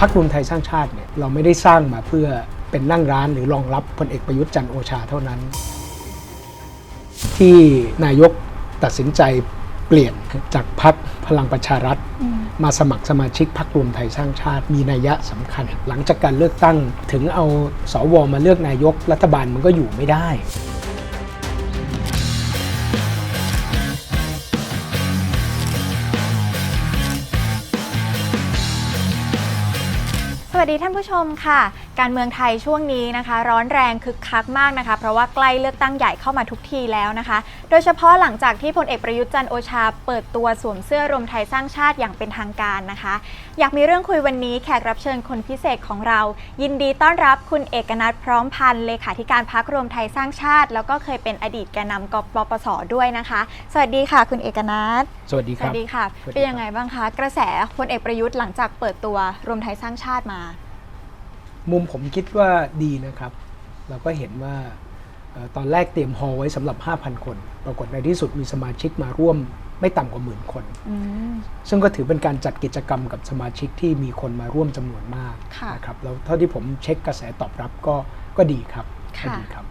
พักรวมไทยสร้างชาติเนี่ยเราไม่ได้สร้างมาเพื่อเป็นนั่งร้านหรือรองรับพลเอกประยุทธ์จันทร์โอชาเท่านั้น ที่นายกตัดสินใจเปลี่ยนจากพักพลังประชารัฐ มาสมัครสมาชิกพักรวมไทยสร้างชาติ มีนัยยะสำคัญ หลังจากการเลือกตั้งถึงเอาสวมาเลือกนายกรัฐบาลมันก็อยู่ไม่ได้ วัสดีท่านผู้ชมค่ะ การเมืองไทยช่วงนี้นะคะ ร้อนแรงคึกคักมากนะคะ เพราะว่าใกล้เลือกตั้งใหญ่เข้ามาทุกทีแล้วนะคะ โดยเฉพาะหลังจากที่พลเอกประยุทธ์จันทร์โอชา เปิดตัวสวมเสื้อรวมไทยสร้างชาติอย่างเป็นทางการนะคะ อยากมีเรื่องคุยวันนี้แขกรับเชิญคนพิเศษของเรา ยินดีต้อนรับคุณเอกนัทพร้อมพันธ์เลขาธิการพักรวมไทยสร้างชาติ แล้วก็เคยเป็นอดีตแกนนำกปปสด้วยนะคะ สวัสดีค่ะ คุณเอกนัทสวัสดีสครัวับสดีค่ะสวัสดีครับเป็นยังไงบ้างคะ กระแสพลเอกประยุทธ์หลังจากเปิดตัวรวมไทยสร้างชาติมา มุมผมคิดว่าดีนะครับ เราก็เห็นว่าเอ่อตอนแรกเตรียมฮอลไว้สำหรับ 5,000 คน ปรากฏในที่สุดมีสมาชิกมาร่วมไม่ต่ำกว่าหมื่นคนอืมซึ่งก็ถือเป็นการจัดกิจกรรมกับสมาชิกที่มีคนมาร่วมจำนวนมากค่ะนะครับแล้วเท่าที่ผมเช็คกระแสตอบรับก็ก็ดีครับก็ค่ะดีครับ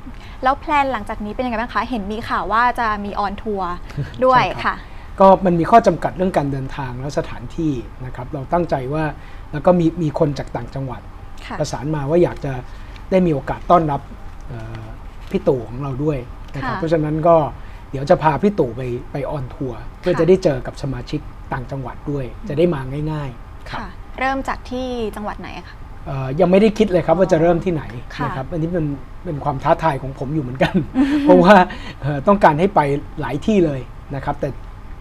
แล้วแพลนหลังจากนี้เป็นยังไงบ้างคะ เห็นมีข่าวว่าจะมีออนทัวร์ด้วยใช่ครับค่ะ ก็มันมีข้อจำกัดเรื่องการเดินทางและสถานที่นะครับ เราตั้งใจว่าแล้วก็มีมีคนจากต่างจังหวัดค่ะ ประสานมาว่าอยากจะได้มีโอกาสต้อนรับเอ่อพี่ตู่ของเราด้วยนะครับค่ะเพราะฉะนั้นก็เดี๋ยวจะพาพี่ตู่ไปไปออนทัวร์เพื่อค่ะจะได้เจอกับสมาชิกต่างจังหวัดด้วย จะได้มาง่ายๆครับค่ะ เริ่มจากที่จังหวัดไหนอะคะเอ่อยังไม่ได้คิดเลยครับว่าจะเริ่มที่ไหนค่ะนะครับอันนี้เป็นเป็นความท้าทายของผมอยู่เหมือนกัน เพราะว่าเอ่อต้องการให้ไปหลายที่เลยนะครับ แต่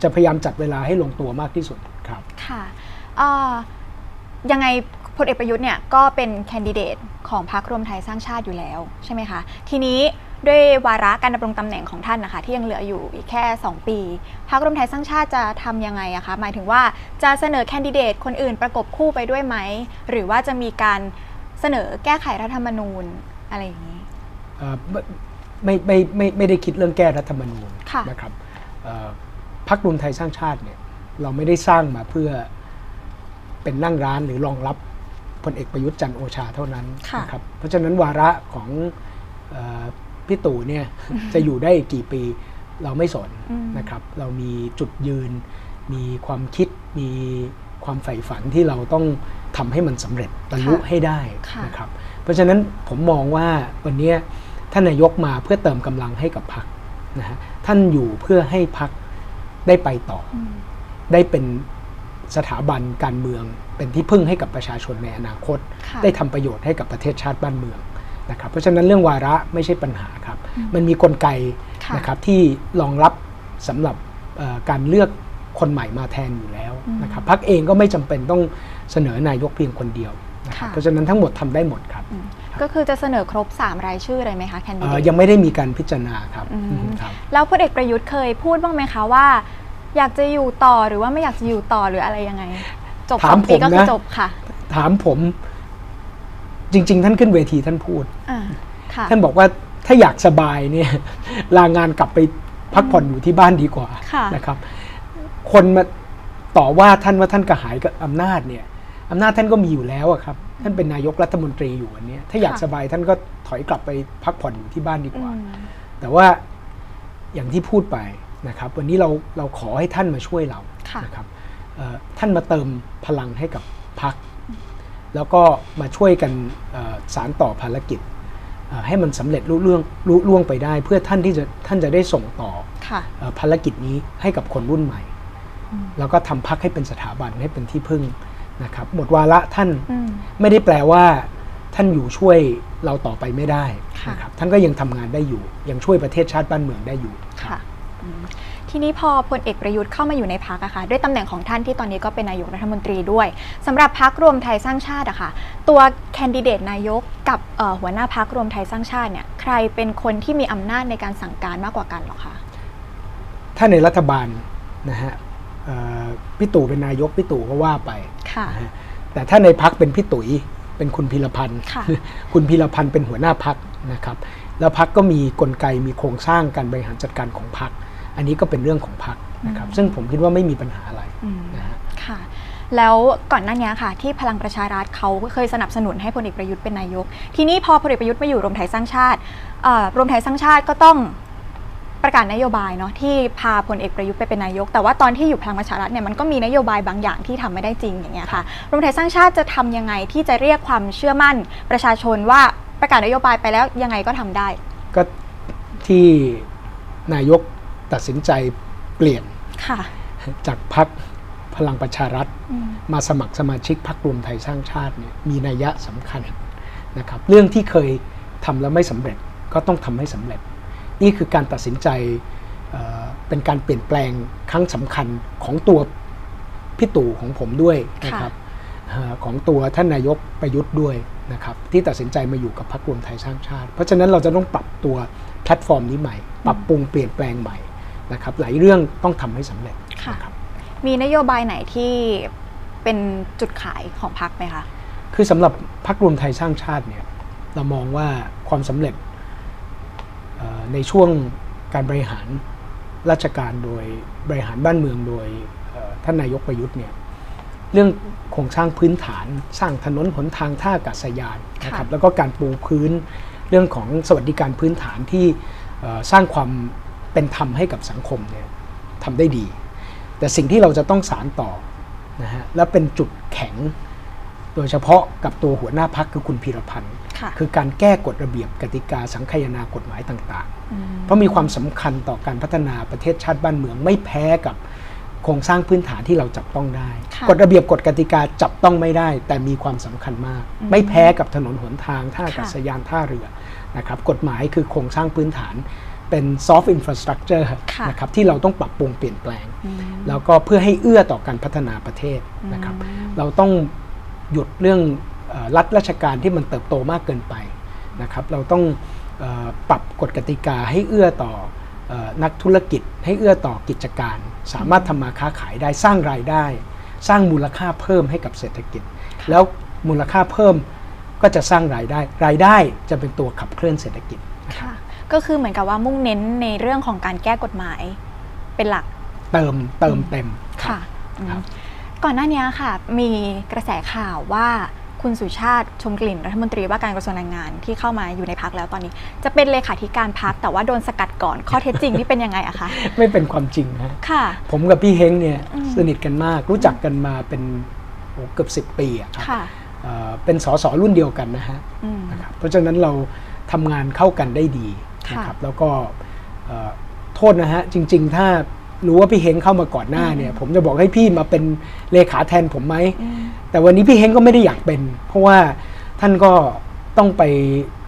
จะพยายามจัดเวลาให้ลงตัวมากที่สุดครับค่ะเอ่อยังไง พลเอกประยุทธ์เนี่ยก็เป็นแคนดิเดตของพรรครวมไทยสร้างชาติอยู่แล้วใช่ไหมคะ ทีนี้ด้วยวาระการดำรงตำแหน่งของท่านนะคะที่ยังเหลืออยู่อีกแค่ 2 ปีพรรครวมไทยสร้างชาติจะทำยังไงอะคะหมายถึงว่าจะเสนอแคนดิเดตคนอื่นประกบคู่ไปด้วยไหม หรือว่าจะมีการเสนอแก้ไขรัฐธรรมนูญอะไรอย่างนี้เอ่อไม่ไม่ไม่ไม่ไม่ได้คิดเรื่องแก้รัฐธรรมนูญค่ะนะครับเอ่อพรรครวมไทยสร้างชาติเนี่ยเราไม่ได้สร้างมาเพื่อเป็นนั่งร้านหรือรองรับ พลเอกประยุทธ์จันทร์โอชาเท่านั้นค่ะนะครับเพราะฉะนั้นวาระของเออพี่ตู่เนี่ยจะอยู่ได้อีกกี่ปีเราไม่สนอืมนะครับ เรามีจุดยืน มีความคิดมีความใฝ่ฝันที่เราต้องทำให้มันสำเร็จบรรลุให้ได้ค่ะนะครับ เพราะฉะนั้นผมมองว่าวันเนี้ยท่านนายกมาเพื่อเติมกำลังให้กับพรรคนะฮะท่านอยู่เพื่อให้พรรคได้ไปต่อออืมได้เป็นสถาบันการเมือง เป็นที่พึ่งให้กับประชาชนในอนาคตค่ะได้ทำประโยชน์ให้กับประเทศชาติบ้านเมืองนะครับเพราะฉะนั้นเรื่องวาระไม่ใช่ปัญหาครับอืมมันมีกลไกค่ะนะครับที่รองรับสำหรับเอ่อการเลือกคนใหม่มาแทนอยู่แล้วอืมนะครับพรรคเองก็ไม่จำเป็นต้องเสนอนายกเพียงคนเดียวนะครับค่ะเพราะฉะนั้นทั้งหมดทำได้หมดครับอืมก็คือจะเสนอครบ 3 รายชื่อเลยไหมคะแคนดิเอ่เดอตยังไม่ได้มีการพิจารณาครับอืมอืมครับแล้วพลเอกประยุทธ์เคยพูดบ้างไหมคะว่า อยากจะอยู่ต่อหรือว่าไม่อยากจะอยู่ต่อหรืออะไรยังไง จบถาสมองปีผมก็คือนะ จบค่ะถามผม จริง ๆ ท่านขึ้นเวทีท่านพูด อ่าค่ะท่านบอกว่าถ้าอยากสบายเนี่ย ลางานกลับไปพักผ่อนอยู่ที่บ้านดีกว่าค่ะนะครับ คนมาต่อว่าท่านว่าท่านกระหายกับอำนาจเนี่ยอำนาจท่านก็มีอยู่แล้วอะครับ ท่านเป็นนายกรัฐมนตรีอยู่วันนี้ถ้าอยากค่ะสบายท่านก็ถอยกลับไปพักผ่อนอยู่ที่บ้านดีกอืว่า มแต่ว่าอย่างที่พูดไปนะครับ วันนี้เราเราขอให้ท่านมาช่วยเราค่ะ นะครับเอ่อ ท่านมาเติมพลังให้กับพัก แล้วก็มาช่วยกันเอ่อสารต่อภารกิจเอ่อให้มันสำเร็จรุ่เรื่องรุ่ล่วงไปได้ เพื่อท่านที่จะท่านจะได้ส่งต่อค่ะเอ่อภารกิจนี้ให้กับคนรุ่นใหม่อืมแล้วก็ทำพักให้เป็นสถาบันให้เป็นที่พึ่งนะครับหมดวาระท่านอืมไม่ได้แปลว่า ท่านอยู่ช่วยเราต่อไปไม่ได้ค่ะนะครับท่านก็ยังทำงานได้อยู่ ยังช่วยประเทศชาติบ้านเมืองได้อยู่ค่ะอืม ทีนี้พอพลเอกประยุทธ์เข้ามาอยู่ในพักอะค่ะด้วยตำแหน่งของท่านที่ตอนนี้ก็เป็นนายกรัฐมนตรีด้วยสำหรับพักรวมไทยสร้างชาติอะค่ะ ตัวแคนดิเดตนายกกับเอ่อหัวหน้าพักรวมไทยสร้างชาติเนี่ยใครเป็นคนที่มีอำนาจในการสั่งการมากกว่ากันหรอคะถ้าในรัฐบาลนะฮะเอ่อพี่ตู่เป็นนายกพี่ตู่ก็ว่าไปค่ะนะฮะแต่ถ้าในพักเป็นพี่ตุ๋ยเป็นคุณพีรพันธ์ค่ะคุณพีรพันธ์เป็นหัวหน้าพักนะครับแล้วพักก็มีกลไกมีโครงสร้างการบริหารจัดการของพัก อันนี้ก็เป็นเรื่องของพักนะครับอืมซึ่งผมคิดว่าไม่มีปัญหาอะไรอืมนะฮะค่ะแล้วก่อนหน้านี้ค่ะ ที่พลังประชารัฐเขาเคยสนับสนุนให้พลเอกประยุทธ์เป็นนายก ทีนี้พอพลเอกประยุทธ์มาอยู่รวมไทยสร้างชาติเอ่อรวมไทยสร้างชาติก็ต้องประกาศนโยบายเนาะที่พาพลเอกประยุทธ์ไปเป็นนายก แต่ว่าตอนที่อยู่พลังประชารัฐเนี่ยมันก็มีนโยบายบางอย่างที่ทำไม่ได้จริงอย่างเงี้ยค่ะรวมไทยสร้างชาติจะทำยังไงที่จะเรียกความเชื่อมั่นประชาชนว่าประกาศนโยบายไปแล้วยังไงก็ทำได้ ก็ที่นายก ตัดสินใจเปลี่ยนค่ะจากพักพลังประชารัฐอืมมาสมัครสมาชิกพรรครวมไทยสร้างชาติเนี่ยมีนัยยะสำคัญนะครับเรื่องที่เคยทำแล้วไม่สำเร็จก็ต้องทำให้สำเร็จ นี่คือการตัดสินใจเอ่อเป็นการเปลี่ยนแปลงครั้งสำคัญของตัวพี่ตู่ของผมด้วยนะครับเอ่อของตัวท่านนายกประยุทธ์ด้วยนะครับที่ตัดสินใจมาอยู่กับพรรครวมไทยสร้างชาติ เพราะฉะนั้นเราจะต้องปรับตัวแพลตฟอร์มนี้ใหม่ ปรับปรุงเปลี่ยนแปลงใหม่ นะครับหลายเรื่องต้องทำให้สำเร็จค่ะ นะครับ มีนโยบายไหนที่เป็นจุดขายของพรรคไหมคะ คือสำหรับพรรครวมไทยสร้างชาติเนี่ยเรามองว่าความสำเร็จเอ่อในช่วงการบริหารราชการโดยบริหารบ้านเมืองโดยเอ่อท่านนายกประยุทธ์เนี่ยเรื่องโครงสร้างพื้นฐานสร้างถนนหนทางท่าอากาศยานนะครับค่ะ แล้วก็การปูพื้นเรื่องของสวัสดิการพื้นฐานที่เอ่อสร้างความ เป็นธรรมให้กับสังคมเนี่ยทำได้ดี แต่สิ่งที่เราจะต้องสารต่อนะฮะและเป็นจุดแข็ง โดยเฉพาะกับตัวหัวหน้าพักคือคุณพีรพันธ์ค่ะคือการแก้กฎระเบียบกติกาสังคายนากฎหมายต่างมๆเพราะมีความสำคัญต่อการพัฒนาประเทศชาติบ้านเมืองไม่แพ้กับโครงสร้างพื้นฐานที่เราจับต้องได้ค่ะกฎระเบียบกฎกติกาจับต้องไม่ได้ แต่มีความสำคัญมากอืมไม่แพ้กับถนนหนทางท่าอากาศค่ะยานท่าเรือนะครับกฎหมายคือโครงสร้างพื้นฐาน เป็น soft infrastructure ค่ะนะครับที่เราต้องปรับปรุงเปลี่ยนแปลงอืมแล้วก็เพื่อให้เอื้อต่อการพัฒนาประเทศนะครับอืมเราต้องหยุดเรื่องเออรัฐราชการที่มันเติบโตมากเกินไปนะครับ เราต้องเออปรับกฎกติกาให้เอื้อต่อเออนักธุรกิจ ให้เอื้อต่อกิจการ สามารถทำมาค้าขายได้สร้างรายได้ สร้างมูลค่าเพิ่มให้กับเศรษฐกิจ แล้วมูลค่าเพิ่มก็จะสร้างรายได้ รายได้จะเป็นตัวขับเคลื่อนเศรษฐกิจค่ะ ก็คือเหมือนกับว่ามุ่งเน้นในเรื่องของการแก้กฎหมายเป็นหลักเติมเติมเต็มรับค่ะอืมครับก่อนหน้านี้ค่ะ มีกระแสข่าวว่าคุณสุชาติชมกลิ่นรัฐมนตรีว่าการกระทรวงแรงงานที่เข้ามาอยู่ในพักแล้วตอนนี้ จะเป็นเลขาธิการพักแต่ว่าโดนสกัดก่อนข้อเท็จจริงที่เป็นยังไงอะคะไม่เป็นความจริงนะค่ะ ผมกับพี่เฮงเนี่ยอืมสนิทกันมากรู้จักกันมาเป็นโอ้เกือบสิบปีอะครับค่ะเอ่อเป็นสสรุ่นเดียวกันนะฮะอืมนะครับเพราะฉะนั้นเราทำงานเข้ากันได้ดี ค่ะ นะครับแล้วก็เอ่อโทษนะฮะจริง ๆ ถ้ารู้ว่าพี่เฮงเข้ามาก่อนหน้าเนี่ย ผมจะบอกให้พี่มาเป็นเลขาแทนผมไหม อืมแต่วันนี้พี่เฮงก็ไม่ได้อยากเป็น เพราะว่าท่านก็ต้องไป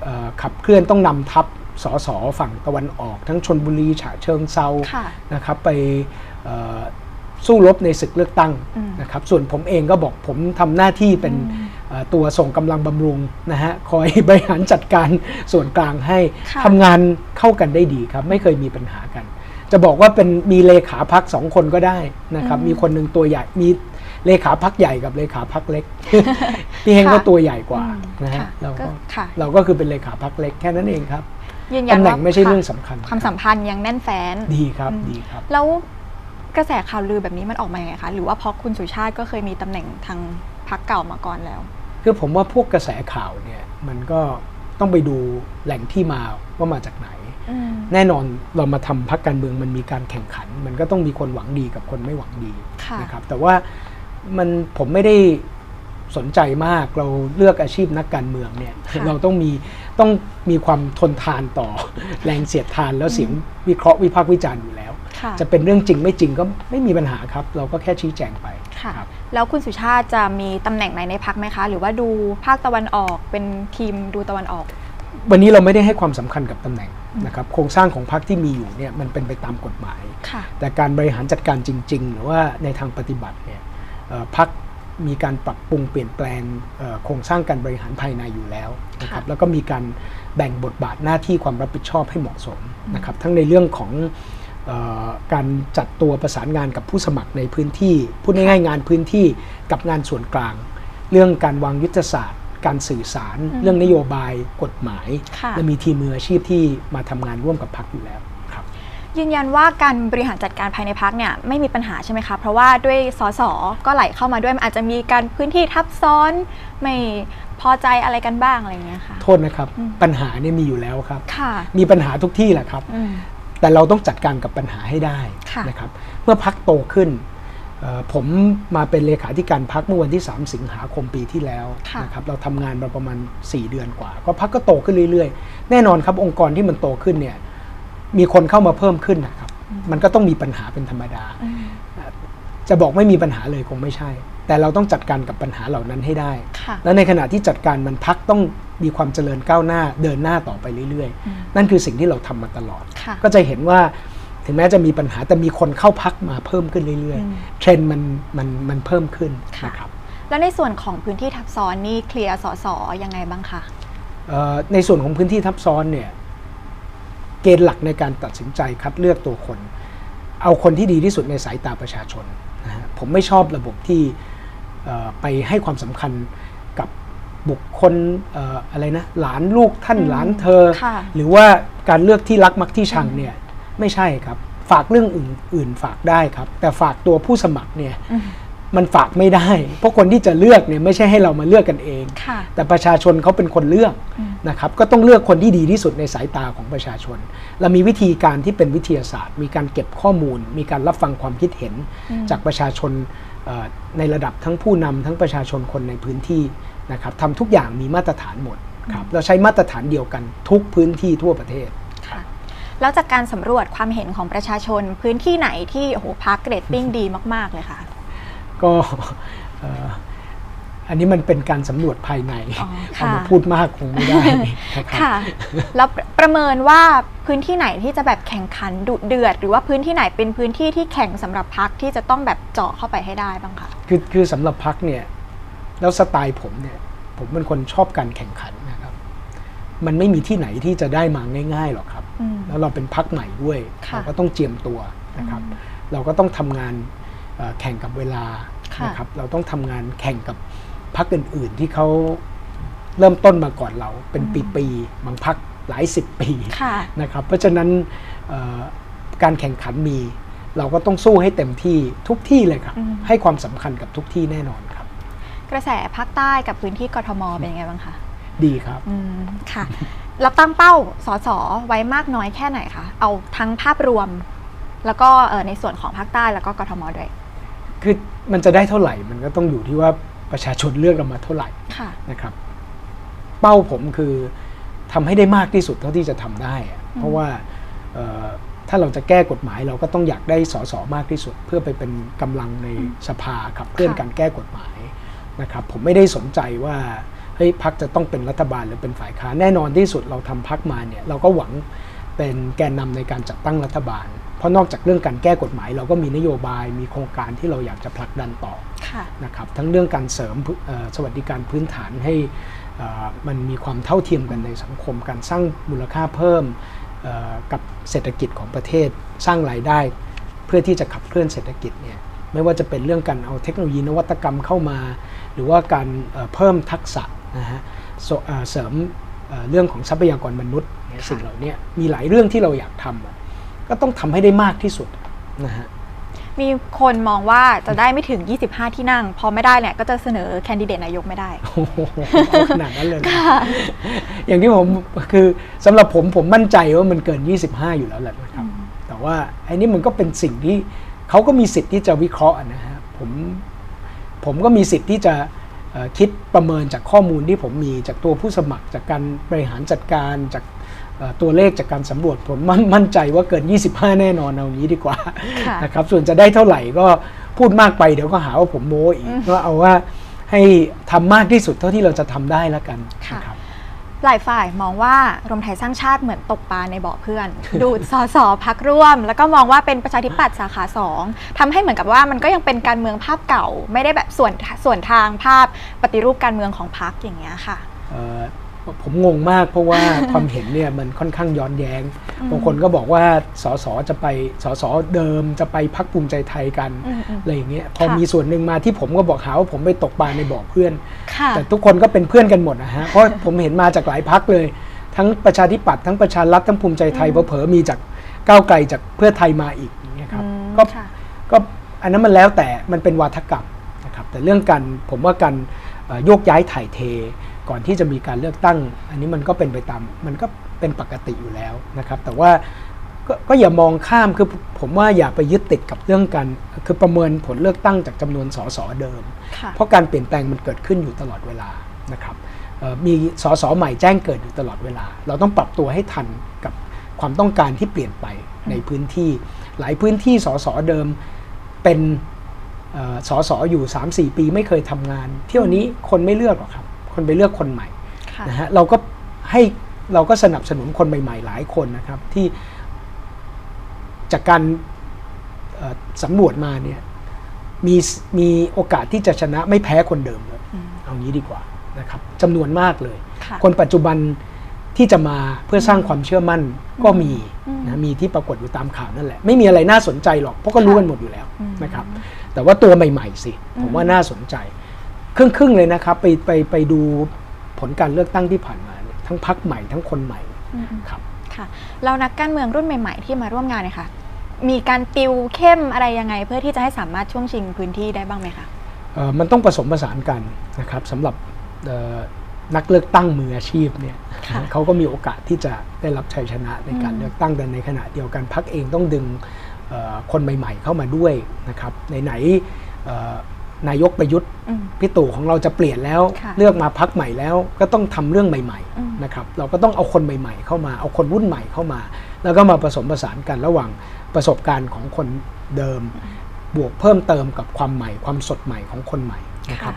เอ่อขับเคลื่อนต้องนำทัพสสฝั่งตะวันออก ทั้งชนบุรีฉะเชิงเซา ค่ะ นะครับไปเอ่อสู้รบในศึกเลือกตั้งอืมนะครับส่วนผมเองก็บอกผมทำหน้าที่เป็นอืมเอ่อ ตัวส่งกำลังบำรุงนะฮะคอยบริหารจัดการส่วนกลางให้ค่ะทำงานเข้ากันได้ดีครับ ไม่เคยมีปัญหากัน จะบอกว่าเป็นมีเลขาพักสองคนก็ได้นะครับ มีคนหนึ่งตัวใหญ่มีเลขาพักใหญ่กับเลขาพักเล็กพี่เฮงก็ตัวใหญ่กว่าอืมนะฮะค่ะเราก็ค่ะเราก็คือเป็นเลขาพักเล็กแค่นั้นเองครับยืนยันตำแหน่ว่างไม่ใช่ค่ะเรื่องสำคัญ ความสัมพันธ์ยังแน่นแฟ้นดีครับอืมดีครับ แล้วกระแสข่าวลือแบบนี้มันออกมาอย่างไงคะ หรือว่าเพราะคุณสุชาติก็เคยมีตำแหน่งทาง พักเก่ามาก่อนแล้ว คือผมว่าพวกกระแสข่าวเนี่ยมันก็ต้องไปดูแหล่งที่มาว่ามาจากไหนอืมแน่นอนเรามาทำพักการเมืองมันมีการแข่งขัน มันก็ต้องมีคนหวังดีกับคนไม่หวังดีค่ะนะครับแต่ว่ามันผมไม่ได้สนใจมากเราเลือกอาชีพนักการเมืองเนี่ยค่ะเราต้องมีต้องมีความทนทานต่อแรงเสียดทานแล้วเสียงวิเคราะห์วิพากษ์วิจารณ์อยู่แล้วค่ะ จะเป็นเรื่องจริงไม่จริงก็ไม่มีปัญหาครับ เราก็แค่ชี้แจงไปค่ะครับแล้วคุณสุชาติจะมีตำแหน่งไหนในพักไหมคะ หรือว่าดูภาคตะวันออกเป็นทีมดูตะวันออก วันนี้เราไม่ได้ให้ความสำคัญกับตำแหน่งนะครับโครงสร้างของพรรคที่มีอยู่เนี่ยมันเป็นไปตามกฎหมายค่ะแต่การบริหารจัดการจริง ๆ หรือว่าในทางปฏิบัติเนี่ยเอ่อพรรคมีการปรับปรุงเปลี่ยนแปลงเอ่อโครงสร้างการบริหารภายในอยู่แล้วนะครับค่ะแล้วก็มีการแบ่งบทบาทหน้าที่ความรับผิดชอบให้เหมาะสมนะครับทั้งในเรื่องของเออ การจัดตัวประสานงานกับผู้สมัครในพื้นที่พูดง่ายๆงานพื้นที่กับงานส่วนกลาง เรื่องการวางยุทธศาสตร์ การสื่อสารอืมเรื่องนโยบายกฎหมายค่ะและมีทีมมืออาชีพที่มาทำงานร่วมกับพรรคอยู่แล้วครับยืนยันว่าการบริหารจัดการภายในพักเนี่ยไม่มีปัญหาใช่ไหมคะเพราะว่าด้วยสสก็ไหลเข้ามาด้วยมันอาจจะมีการพื้นที่ทับซ้อนไม่พอใจอะไรกันบ้างอะไรอย่างเงี้ยค่ะโทษนะครับอืมปัญหาเนี่ยมีอยู่แล้วครับค่ะมีปัญหาทุกที่แหละครับอืม แต่เราต้องจัดการกับปัญหาให้ได้ค่ะนะครับ เมื่อพักโตขึ้นเอ่อผมมาเป็นเลขาธิการพักเมื่อวันที่ 3 สิงหาคมปีที่แล้วค่ะนะครับเราทำงานมาประมาณ 4 เดือนกว่า ก็พักก็โตขึ้นเรื่อยๆ แน่นอนครับองค์กรที่มันโตขึ้นเนี่ยมีคนเข้ามาเพิ่มขึ้นนะครับ มันก็ต้องมีปัญหาเป็นธรรมดาอืมจะบอกไม่มีปัญหาเลยคงไม่ใช่ แต่เราต้องจัดการกับปัญหาเหล่านั้นให้ได้ค่ะและในขณะที่จัดการมันพักต้องมีความเจริญก้าวหน้าเดินหน้าต่อไปเรื่อยอืมๆนั่นคือสิ่งที่เราทำมาตลอดค่ะก็จะเห็นว่าถึงแม้จะมีปัญหาแต่มีคนเข้าพักมาเพิ่มขึ้นเรื่อยอืมๆเทรนด์มันมันมันเพิ่มขึ้นค่ะนะครับ แล้วในส่วนของพื้นที่ทับซ้อนนี่เคลียร์สสยังไงบ้างคะเอ่อในส่วนของพื้นที่ทับซ้อนเนี่ยเกณฑ์หลักในการตัดสินใจคัดเลือกตัวคน เอาคนที่ดีที่สุดในสายตาประชาชนนะฮะผมไม่ชอบระบบที่เอ่อ ไปให้ความสำคัญกับบุคคลเอ่ออะไรนะหลานลูกท่านอืมหลานเธอค่ะหรือว่าการเลือกที่รักมักที่ชังเนี่ยไม่ใช่ครับ ฝากเรื่องอื่นอื่นฝากได้ครับ แต่ฝากตัวผู้สมัครเนี่ยอืมมันฝากไม่ได้ เพราะคนที่จะเลือกเนี่ยไม่ใช่ให้เรามาเลือกกันเองค่ะแต่ประชาชนเขาเป็นคนเลือกอืมนะครับ ก็ต้องเลือกคนที่ดีที่สุดในสายตาของประชาชน เรามีวิธีการที่เป็นวิทยาศาสตร์ มีการเก็บข้อมูล มีการรับฟังความคิดเห็นอืมจากประชาชนเอ่อ ในระดับทั้งผู้นำทั้งประชาชนคนในพื้นที่นะครับทำทุกอย่างมีมาตรฐานหมดครับเราใช้มาตรฐานเดียวกันทุกพื้นที่ทั่วประเทศค่ะแล้วจากการสำรวจความเห็นของประชาชนพื้นที่ไหนที่โอ้โหพักเกรดติ้งดีมาก ๆ เลยค่ะ ก็เอ่ออันนี้มันเป็นการสำรวจภายในอ๋อเอาค่ะมาพูดมากคงไม่ได้นะครับ ค่ะ แล้วประประเมินว่าพื้นที่ไหนที่จะแบบแข่งขันดุเดือด หรือว่าพื้นที่ไหนเป็นพื้นที่ที่แข่งสำหรับพักที่จะต้องแบบเจาะเข้าไปให้ได้บ้างคะ คือคือสำหรับพักเนี่ย แล้วสไตล์ผมเนี่ย ผมเป็นคนชอบการแข่งขันนะครับ มันไม่มีที่ไหนที่จะได้มาง่ายๆหรอกครับ อืม แล้วเราเป็นพักใหม่ด้วยค่ะ เราก็ต้องเจียมตัวนะครับอืมเราก็ต้องทำงานเอ่อแข่งกับเวลาค่ะ นะครับ เราต้องทำงานแข่งกับ พักอื่น ๆ ที่เขาเริ่มต้นมาก่อนเราเป็นปีๆบางพักหลายสิบปีค่ะนะครับ เพราะฉะนั้นเอ่อการแข่งขันมี เราก็ต้องสู้ให้เต็มที่ทุกที่เลยครับอืมให้ความสำคัญกับทุกที่แน่นอนครับ กระแสภาคใต้กับพื้นที่กทมเป็นยังไงบ้างคะดีครับอืมค่ะเราตั้งเป้าสสไว้มากน้อยแค่ไหนคะเอาทั้งภาพรวม แล้วก็เอ่อในส่วนของภาคใต้แล้วก็กทมด้วย คือมันจะได้เท่าไหร่มันก็ต้องอยู่ที่ว่า ประชาชนเลือกเรามาเท่าไหร่ค่ะนะครับ เป้าผมคือทำให้ได้มากที่สุดเท่าที่จะทำได้อะเพราะว่าเอ่อถ้าเราจะแก้กฎหมายเราก็ต้องอยากได้สสมากที่สุด เพื่อไปเป็นกำลังในสภาขับเคลื่อนค่ะการแก้กฎหมายนะครับ ผมไม่ได้สนใจว่าเฮ้ยพักจะต้องเป็นรัฐบาลหรือเป็นฝ่ายค้านแน่นอนที่สุดเราทำพักมาเนี่ยเราก็หวังเป็นแกนนำในการจัดตั้งรัฐบาลเพ ราะนอกจากเรื่องการแก้กฎหมาย เราก็มีนโยบายมีโครงการที่เราอยากจะผลักดันต่อค่ะนะครับทั้งเรื่องการเสริมพื้นเอ่อสวัสดิการพื้นฐานให้เอ่อมันมีความเท่าเทียมกันในสังคม การสร้างมูลค่าเพิ่มเอ่อกับเศรษฐกิจของประเทศสร้างรายได้ เพื่อที่จะขับเคลื่อนเศรษฐกิจเนี่ยไม่ว่าจะเป็นเรื่องการเอาเทคโนโลยีนวัตกรรมเข้ามา หรือว่าการเอ่อเพิ่มทักษะนะฮะโซเอ่อเสริมเอ่อเรื่องของทรัพยากรมนุษย์เนี่ยค่ะสิ่งเหล่านี้มีหลายเรื่องที่เราอยากทำอะ ก็ต้องทำให้ได้มากที่สุดนะฮะ มีคนมองว่าจะได้ไม่ถึง 25 ที่นั่ง พอไม่ได้เนี่ยก็จะเสนอแคนดิเดตนายกไม่ได้ โอ้โหเอาขนาดนั้นเลยนะอย่างที่ผมคือสำหรับผมผมมั่นใจว่ามันเกิน 25 อยู่แล้วแหละนะครับ แต่ว่าไอ้นี่มันก็เป็นสิ่งที่เขาก็มีสิทธิ์ที่จะวิเคราะห์นะฮะผมผมก็มีสิทธิ์ที่จะเอ่อคิดประเมินจากข้อมูลที่ผมมีจากตัวผู้สมัครจากการบริหารจัดการจากเอ่อ ตัวเลขจากการสำรวจผมมั่นมั่นใจว่าเกิน 25 แน่นอนเอางี้ดีกว่าค่ะนะครับส่วนจะได้เท่าไหร่ก็พูดมากไปเดี๋ยวก็หาว่าผมโม้อีกก็เอาว่าให้ทำมากที่สุดเท่าที่เราจะทำได้แล้วกันค่ะนะครับหลายฝ่ายมองว่ารวมไทยสร้างชาติเหมือนตกปลาในบ่อเพื่อน ดูดสอสอพักร่วม แล้วก็มองว่าเป็นประชาธิปัตย์สาขาสองทำให้เหมือนกับว่ามันก็ยังเป็นการเมืองภาพเก่า ไม่ได้แบบส่วนส่วนทางภาพปฏิรูปการเมืองของพักอย่างเงี้ยค่ะเอ่อ ผมงงมากเพราะว่าความเห็นเนี่ยมันค่อนข้างย้อนแยง้ง บางคนก็บอกว่าสสจะไปสสเดิมจะไปพักภูมิใจไทยกันอืมอืมอะไรอย่างเงี้ยพอค่ะมีส่วนหนึ่งมาที่ผมก็บอกหาว่าผมไปตกปลาในบ่อเพื่อนค่ะแต่ทุกคนก็เป็นเพื่อนกันหมดนะฮะเพราะผมเห็นมาจากหลายพักเลย ทั้งประชาธิปัตย์ทั้งประชารัฐทั้งภูมิใจไทยเผลอๆมีจากก้าวไกลจากเพื่อไทยมาอีกอย่างเงี้ยครับอืมก็ค่ะก็อันนั้นมันแล้วแต่มันเป็นวาทกรรมนะครับแต่เรื่องการผมว่าการเอ่อโยกย้ายถ่ายเท ก่อนที่จะมีการเลือกตั้ง อันนี้มันก็เป็นไปตามมันก็เป็นปกติอยู่แล้วนะครับ แต่ว่าก็ก็อย่ามองข้ามคือผมว่าอย่าไปยึดติดกับเรื่องการคือประเมินผลเลือกตั้งจากจำนวนสสเดิมค่ะเพราะการเปลี่ยนแปลงมันเกิดขึ้นอยู่ตลอดเวลานะครับเอ่อมีสสใหม่แจ้งเกิดอยู่ตลอดเวลา เราต้องปรับตัวให้ทันกับความต้องการที่เปลี่ยนไปในพื้นที่ หลายพื้นที่สสเดิมเป็นเอ่อสสอยู่ 3-4 ปีไม่เคยทำงาน เที่ยวนี้คนไม่เลือกหรอกครับ คนไปเลือกคนใหม่ค่ะนะฮะเราก็ให้เราก็สนับสนุนคนใหม่ ๆ หลายคนนะครับที่จากการเอ่อสำรวจมาเนี่ยมีมีโอกาสที่จะชนะไม่แพ้คนเดิมเลยอืมเอางี้ดีกว่านะครับจำนวนมากเลยค่ะคนปัจจุบันที่จะมาเพื่อสร้างความเชื่อมั่นก็มีอืมนะมีที่ปรากฏอยู่ตามข่าวนั่นแหละ ไม่มีอะไรน่าสนใจหรอกเพราะก็รู้กันหมดอยู่แล้วอืมนะครับ แต่ว่าตัวใหม่ ๆ สิ ผมว่าน่าสนใจ ครึ่งครึ่งๆเลยนะครับ ไปไปไปดูผลการเลือกตั้งที่ผ่านมาเนี่ยทั้งพักใหม่ทั้งคนใหม่อืมครับค่ะเรานักการเมืองรุ่นใหม่ๆ ที่มาร่วมงานเนี่ยค่ะมีการติวเข้มอะไรยังไง เพื่อที่จะให้สามารถช่วงชิงพื้นที่ได้บ้างไหมคะเอ่อมันต้องผสมผสานกันนะครับสำหรับเอ่อนักเลือกตั้งมืออาชีพเนี่ยค่ะเขาก็มีโอกาสที่จะได้รับชัยชนะในการอืมเลือกตั้งแต่ในขณะเดียวกันพักเองต้องดึงเอ่อคนใหม่ ๆ เข้ามาด้วยนะครับไหนๆเอ่อ นายกประยุทธ์อืมพี่ตู่ของเราจะเปลี่ยนแล้วค่ะเลือกมาพักใหม่แล้วก็ต้องทำเรื่องใหม่อืมๆนะครับเราก็ต้องเอาคนใหม่ๆ เข้ามาเอาคนรุ่นใหม่เข้ามา แล้วก็มาผสมผสานกันระหว่างประสบการณ์ของคนเดิม บวกเพิ่มเติมกับความใหม่ ความสดใหม่ของคนใหม่นะครับ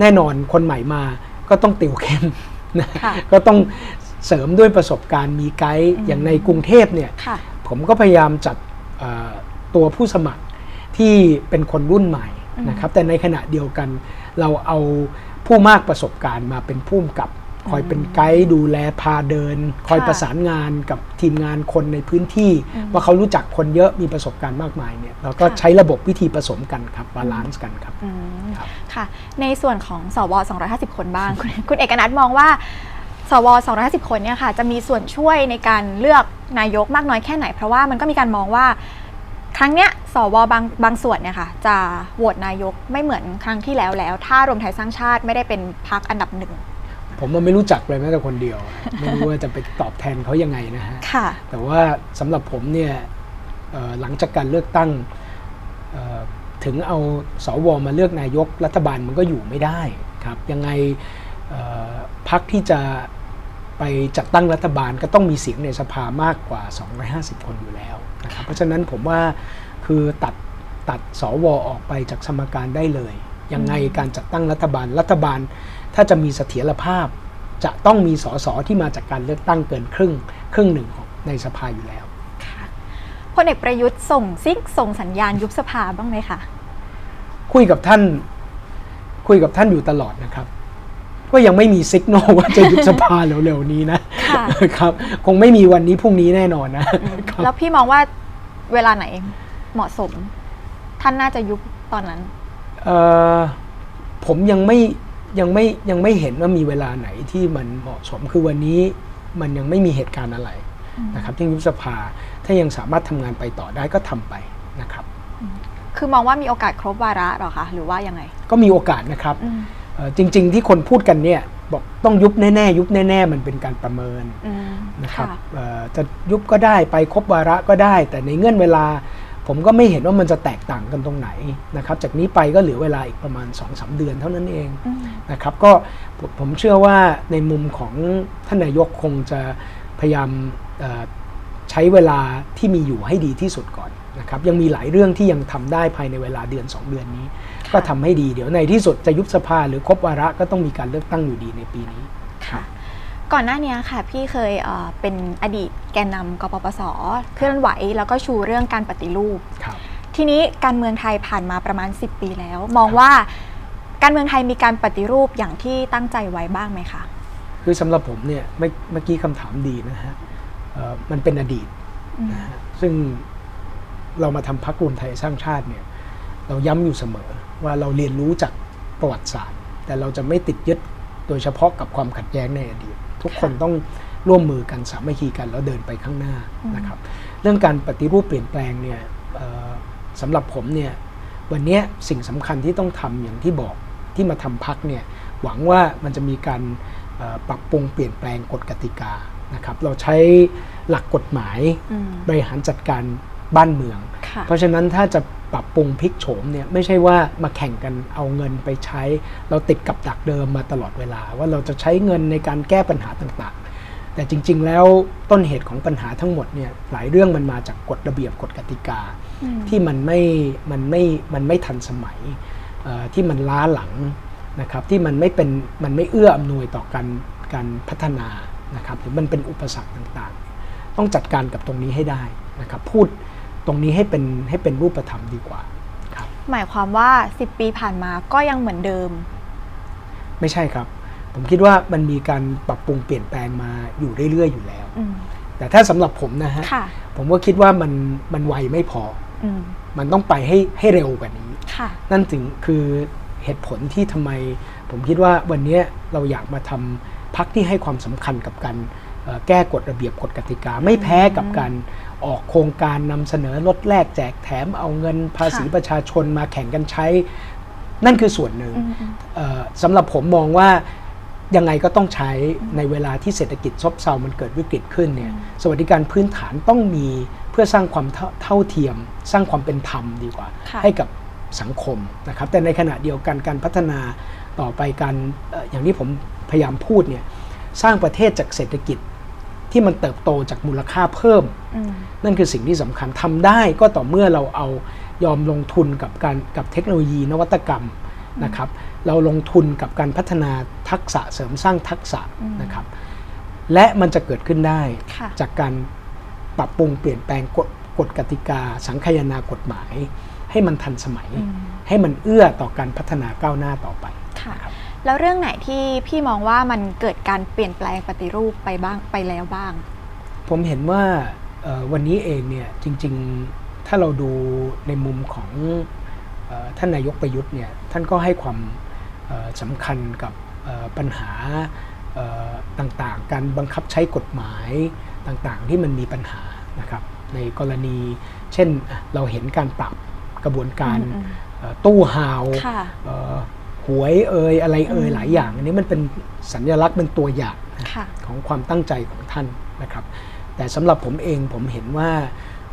แน่นอนคนใหม่มาก็ต้องติวเข้มนะค่ะก็ต้องเสริมด้วยประสบการณ์มีไกด์อืมอย่างในกรุงเทพเนี่ยค่ะผมก็พยายามจัดเอ่อตัวผู้สมัครที่เป็นคนรุ่นใหม่อืม นะครับแต่ในขณะเดียวกัน เราเอาผู้มากประสบการณ์มาเป็นผู้กำกับ คอยเป็นไกด์ดูแลพาเดิน คอยค่ะประสานงานกับทีมงานคนในพื้นที่อืมว่าเขารู้จักคนเยอะมีประสบการณ์มากมายเนี่ยเราก็ค่ะใช้ระบบวิธีผสมกันครับบาลานซ์กันครับอืมครับค่ะ ในส่วนของสว250 คนบ้างคุณคุณเอกนัทมองว่าสว250 คนเนี่ยค่ะจะมีส่วนช่วยในการเลือกนายกมากน้อยแค่ไหน เพราะว่ามันก็มีการมองว่า ครั้งเนี้ยสวบางบางส่วนเนี่ยค่ะจะโหวตนายกไม่เหมือนครั้งที่แล้วแล้ว ถ้ารวมไทยสร้างชาติไม่ได้เป็นพรรคอันดับหนึ่งผมมันไม่รู้จักเลยแม้แต่คนเดียว ไม่รู้ว่าจะไปตอบแทนเขายังไงนะฮะค่ะ แต่ว่าสำหรับผมเนี่ยเอ่อหลังจากการเลือกตั้งเอ่อถึงเอาสวมาเลือกนายกรัฐบาลมันก็อยู่ไม่ได้ครับยังไงเอ่อพักที่จะ ไปจัดตั้งรัฐบาลก็ต้องมีเสียงในสภามากกว่า 250 คนอยู่แล้วนะครับเพราะฉะนั้นผมว่าคือตัดตัดสวออกไปจากสมการได้เลย ยังไงการจัดตั้งรัฐบาลรัฐบาล ถ้าจะมีเสถียรภาพ จะต้องมีสสที่มาจากการเลือกตั้งเกินครึ่งครึ่งหนึ่งของในสภาอยู่แล้วค่ะพลเอกประยุทธ์ส่งซิกส่งสัญญาณยุบสภาบ้างไหมคะคุยกับท่านคุยกับท่านอยู่ตลอดนะครับ ก็ยังไม่มีสิกโนว่าจะยุบสภาเร็วๆนี้นะค่ะครับ คงไม่มีวันนี้พรุ่งนี้แน่นอนนะครับแล้วพี่มองว่าเวลาไหนเหมาะสม ท่านน่าจะยุบตอนนั้นเอ่อผมยังไม่ยังไม่ยังไม่เห็นว่ามีเวลาไหนที่มันเหมาะสมคือวันนี้มันยังไม่มีเหตุการณ์อะไรนะครับที่ยุบสภาถ้ายังสามารถทำงานไปต่อได้ก็ทำไปนะครับ คือมองว่ามีโอกาสครบวาระเหรอคะหรือว่ายังไง ก็มีโอกาสนะครับอืมเอ่อ จริง ๆ ที่คนพูดกันเนี่ยบอกต้องยุบแน่ๆยุบแน่ๆมันเป็นการประเมินอืมนะครับค่ะเอ่อจะยุบก็ได้ไปครบวาระก็ได้ แต่ในเงื่อนเวลา ผมก็ไม่เห็นว่ามันจะแตกต่างกันตรงไหนนะครับจากนี้ไปก็เหลือเวลาอีกประมาณ2อสเดือนเท่านั้นเองอืมนะครับก็ผมผมเชื่อว่าในมุมของท่านนายกคงจะพยายามเอ่อใช้เวลาที่มีอยู่ให้ดีที่สุดก่อน นะครับยังมีหลายเรื่องที่ยังทำได้ภายในเวลาเดือน 2 เดือนนี้ ก็ทำให้ดีเดี๋ยวในที่สุดจะยุบสภาหรือครบวาระก็ต้องมีการเลือกตั้งอยู่ดีในปีนี้ค่ะก่อนหน้านี้ค่ะพี่เคยเอ่อเป็นอดีตแกนนำกปปสเคลื่อนไหวแล้วก็ชูเรื่องการปฏิรูปครับทีนี้การเมืองไทยผ่านมาประมาณ 10 ปีแล้ว มองว่าการเมืองไทยมีการปฏิรูปอย่างที่ตั้งใจไว้บ้างไหมคะคือสำหรับผมเนี่ยเมื่อเมื่อกี้คำถามดีนะฮะเอ่อมันเป็นอดีตอืมนะฮะซึ่ง เรามาทำพักรวมไทยสร้างชาติเนี่ยเราย้ำอยู่เสมอว่าเราเรียนรู้จากประวัติศาสตร์ แต่เราจะไม่ติดยึดโดยเฉพาะกับความขัดแย้งในอดีต ทุกคนต้องร่วมมือกันสามัคคีกันแล้วเดินไปข้างหน้านะครับเรื่องการปฏิรูปเปลี่ยนแปลงเนี่ยเอ่อสำหรับผมเนี่ยวันเนี้ยสิ่งสำคัญที่ต้องทำอย่างที่บอกที่มาทำพักเนี่ยหวังว่ามันจะมีการเอ่อปรับปรุงเปลี่ยนแปลงกฎกติกานะครับเราใช้หลักกฎหมายอืมบริหารจัดการ บ้านเมืองค่ะเพราะฉะนั้นถ้าจะปรับปรุงพลิกโฉมเนี่ยไม่ใช่ว่ามาแข่งกันเอาเงินไปใช้ เราติดกับดักเดิมมาตลอดเวลา ว่าเราจะใช้เงินในการแก้ปัญหาต่างๆ แต่จริง ๆ แล้วต้นเหตุของปัญหาทั้งหมดเนี่ยหลายเรื่องมันมาจากกฎระเบียบกฎกติกาอืมที่มันไม่มันไม่มันไม่ทันสมัยเอ่อที่มันล้าหลังนะครับที่มันไม่เป็นมันไม่เอื้ออำนวยต่อการการพัฒนานะครับหรือมันเป็นอุปสรรคต่างๆ ต้องจัดการกับตรงนี้ให้ได้นะครับพูด ตรงนี้ให้เป็นให้เป็นรูปธรรมดีกว่าครับหมายความว่า 10 ปีผ่านมาก็ยังเหมือนเดิม ไม่ใช่ครับ ผมคิดว่ามันมีการปรับปรุงเปลี่ยนแปลงมาอยู่เรื่อยๆอยู่แล้วอืมแต่ถ้าสำหรับผมนะฮะค่ะผมก็คิดว่ามันมันไวไม่พออืมมันต้องไปให้ให้เร็วกว่านี้ค่ะนั่นถึงคือเหตุผลที่ทำไม ผมคิดว่าวันนี้เราอยากมาทำพักที่ให้ความสำคัญกับการเอ่อแก้กฎระเบียบกฎกติกา ไม่แพ้กับการ ออกโครงการนำเสนอลดแลกแจกแถมเอาเงินภาษีค่ะประชาชนมาแข่งกันใช้ นั่นคือส่วนหนึ่งอืมอืมเอ่อสำหรับผมมองว่ายังไงก็ต้องใช้ในเวลาที่เศรษฐกิจซบเซา มันเกิดวิกฤตขึ้นเนี่ย สวัสดิการพื้นฐานต้องมีเพื่อสร้างความเท่าเท่าเทียม สร้างความเป็นธรรมดีกว่าค่ะให้กับสังคมนะครับ แต่ในขณะเดียวกันการพัฒนาต่อไปการเอ่ออย่างที่ผมพยายามพูดเนี่ย สร้างประเทศจากเศรษฐกิจ ที่มันเติบโตจากมูลค่าเพิ่มอืมนั่นคือสิ่งที่สำคัญทำได้ก็ต่อเมื่อเราเอายอมลงทุนกับการกับเทคโนโลยีนวัตกรรมนะครับ เราลงทุนกับการพัฒนาทักษะเสริมสร้างทักษะอืมนะครับ และมันจะเกิดขึ้นได้ค่ะจากการปรับปรุงเปลี่ยนแปลงกฎกฎกติกา สังคายนากฎหมาย ให้มันทันสมัยอืมให้มันเอื้อต่อการพัฒนาก้าวหน้าต่อไปค่ะครับ แล้วเรื่องไหนที่พี่มองว่ามันเกิดการเปลี่ยนแปลงปฏิรูปไปบ้างไปแล้วบ้าง ผมเห็นว่าเอ่อวันนี้เองเนี่ยจริง ๆ ถ้าเราดูในมุมของเออท่านนายกประยุทธ์เนี่ยท่านก็ให้ความเอ่อสำคัญกับเอ่อปัญหาเอ่อต่างๆ การบังคับใช้กฎหมายต่างๆ ที่มันมีปัญหานะครับในกรณี เช่นอะเราเห็นการปรับกระบวนการอืมเอ่อตู้ฮาวค่ะเอ่อ หวยเอ่ยอะไรเอ่ยอืมหลายอย่าง อันนี้มันเป็นสัญลักษณ์เป็นตัวอย่างนะค่ะของความตั้งใจของท่านนะครับ แต่สำหรับผมเองผมเห็นว่า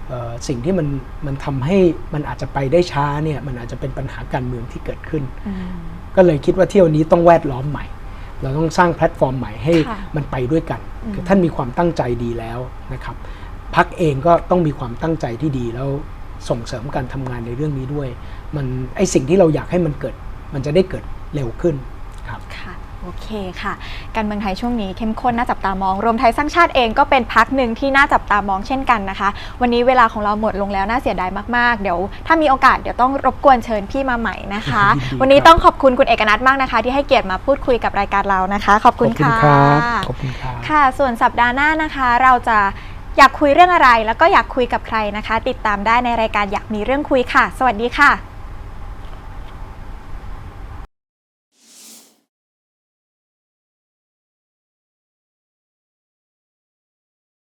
เอ่อสิ่งที่มันมันทำให้มันอาจจะไปได้ช้าเนี่ยมันอาจจะเป็นปัญหาการเมืองที่เกิดขึ้นอืมก็เลยคิดว่าเที่ยวนี้ต้องแวดล้อมใหม่ เราต้องสร้างแพลตฟอร์มใหม่ให้ค่ะมันไปด้วยกันอืมคือท่านมีความตั้งใจดีแล้วนะครับพักเองก็ต้องมีความตั้งใจที่ดีแล้วส่งเสริมการทำงานในเรื่องนี้ด้วย มันไอสิ่งที่เราอยากให้มันเกิด มันจะได้เกิดเร็วขึ้นครับค่ะโอเคค่ะ การเมืองไทยช่วงนี้เข้มข้นน่าจับตามอง รวมไทยสร้างชาติเองก็เป็นพักหนึ่งที่น่าจับตามองเช่นกันนะคะ วันนี้เวลาของเราหมดลงแล้วน่าเสียดายมากๆ เดี๋ยวถ้ามีโอกาสเดี๋ยวต้องรบกวนเชิญพี่มาใหม่นะคะยินดีครับวันนี้ต้องขอบคุณคุณเอกนัทมากนะคะ ที่ให้เกียรติมาพูดคุยกับรายการเรานะคะ ขอบคุณค่ะรับขอบคุณครับค่ะ ส่วนสัปดาห์หน้านะคะ เราจะอยากคุยเรื่องอะไรแล้วก็อยากคุยกับใครนะคะ ติดตามได้ในรายการอยากมีเรื่องคุยค่ะ สวัสดีค่ะ